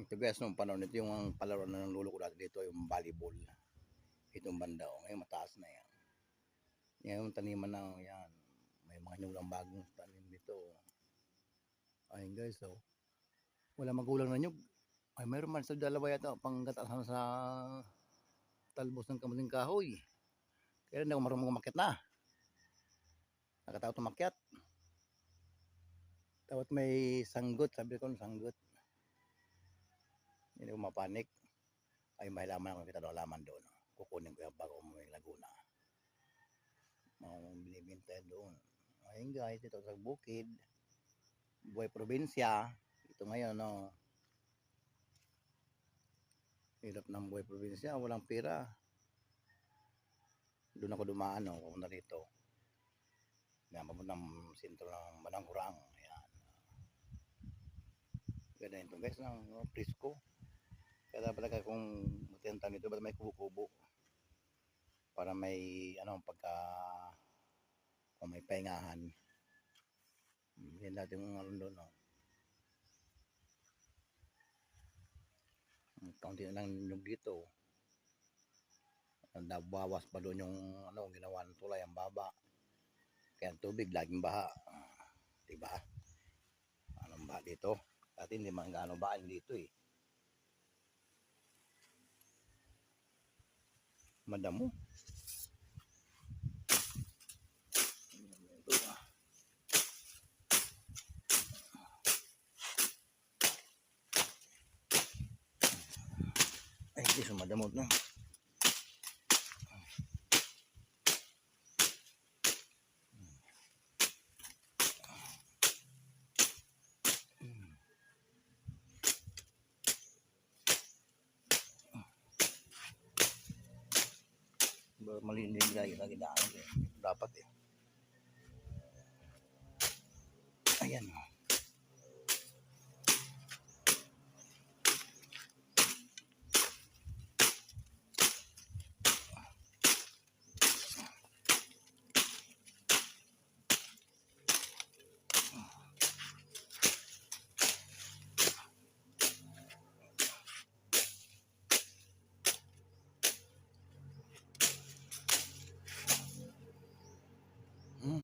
Ito guys, nung panahon ito yung palaro na ng lolo ko dati dito, yung volleyball. Itong banda, oh. ngayon mataas na yan. Ngayon taniman na, oh, yan. May mga nyulang bagong tanim dito. oh. Ayun guys, oh. Wala magulang na nyug. Ay, mayroon man sa dalawa yata, panggatasan sa talbos ng kamuting kahoy. Kaya hindi ako marunong umakyat na. Nakatakot umakyat. Tawat may sanggot, sabi ko sanggot. Hindi ko mapanik. Ay may laman ako kita daw laman doon. Kukunin ko yan bago umuwi Laguna. Mga binibintay doon. Ayun guys, dito sa bukid. Buhay probinsya. Ito ngayon, no. Hirap ng buhay probinsya. Walang pera. Doon ako dumaan, no. Pumunta dito. Yan, papunta ng sentro ng Manangurang. Ayan. Ganda ito guys, ng no, presko. Kaya dapat talaga kung matiyanta nito, ba't may kubo-kubo. Para may, ano, pagka, kung may pahingahan. Yan natin yung ano no. Kaunti na lang yung dito. Nabawas pa doon yung, ano, ginawa ng tulay, ang baba. Kaya tubig, laging baha. Ah, Diba? Anong baha dito? Dati hindi man gaano bahan dito eh. Madamo. Ay, hindi sa madamot na. Ba, malinis lagi lagi daan eh. Dapat eh. Ayan.